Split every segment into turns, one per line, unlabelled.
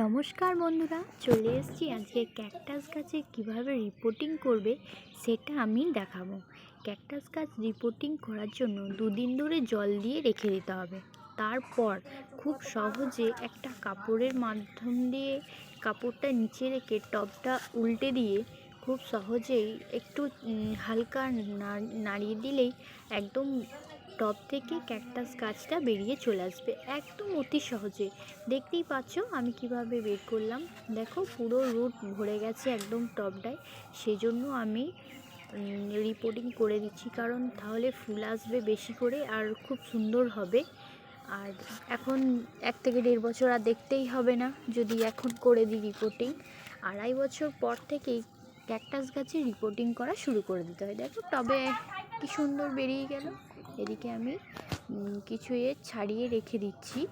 নমস্কার বন্ধুরা, চলে এসেছি আজকে ক্যাকটাস গাছে কীভাবে রিপোর্টিং করবে সেটা আমি দেখাবো। ক্যাকটাস গাছ রিপোর্টিং করার জন্য দুদিন ধরে জল দিয়ে রেখে দিতে হবে। তারপর খুব সহজে একটা কাপড়ের মাধ্যম দিয়ে কাপড়টা নিচে রেখে টবটা উল্টে দিয়ে খুব সহজেই একটু হালকা নাড়িয়ে দিলেই একদম টব থেকে ক্যাকটাস গাছটা বেরিয়ে চলে আসবে, একদম অতি সহজে। দেখতেই পাচ্ছ আমি কীভাবে বের করলাম। দেখো পুরো রুট ভরে গেছে একদম টবটায় সেজন্য আমি রিপোর্টিং করে দিচ্ছি। কারণ তাহলে ফুল আসবে বেশি করে আর খুব সুন্দর হবে। আর এখন এক থেকে দেড় বছর আর দেখতেই হবে না, যদি এখন করে দিই রিপোর্টিং আড়াই বছর পর থেকেই ক্যাকটাস গাছে রিপোর্টিং করা শুরু করে দিতে হয়। দেখো তবে কি সুন্দর বেরিয়ে গেল। এদিকে আমি কিছু এ ছাড়িয়ে রেখে দিচ্ছি।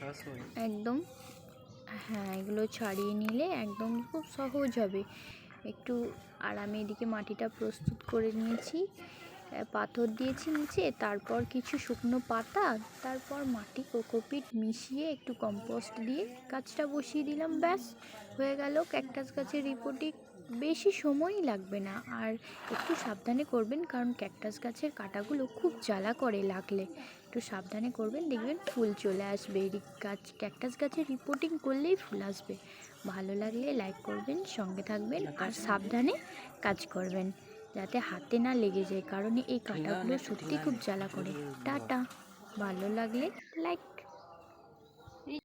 সবসময়
একদম হ্যাঁ এগুলো ছাড়িয়ে নিলে একদম খুব সহজ হবে। একটু আর আমি এদিকে মাটিটা প্রস্তুত করে নিয়েছি। পাথর দিয়েছি নিচে তারপর কিছু শুকনো পাতা তারপর মাটি কোকোপিট মিশিয়ে একটু কম্পোস্ট দিয়ে গাছটা বসিয়ে দিলাম ব্যাস। হয়ে গেল ক্যাকটাস গাছের রিপোর্টিং বেশি সময়ই লাগবে না আর একটু সাবধানে করবেন কারণ ক্যাকটাস গাছের কাঁটাগুলো খুব জ্বালা করে লাগলে। একটু সাবধানে করবেন দেখবেন ফুল চলে আসবে গাছ ক্যাকটাস গাছের রিপোর্টিং করলেই ফুল আসবে। ভালো লাগলে লাইক করবেন সঙ্গে থাকবেন আর সাবধানে কাজ করবেন। যাতে হাতে না লেগে যায়। কারণ এই কাঁটাগুলো সত্যি খুব জ্বালা করে। টাটা। ভালো লাগলে লাইক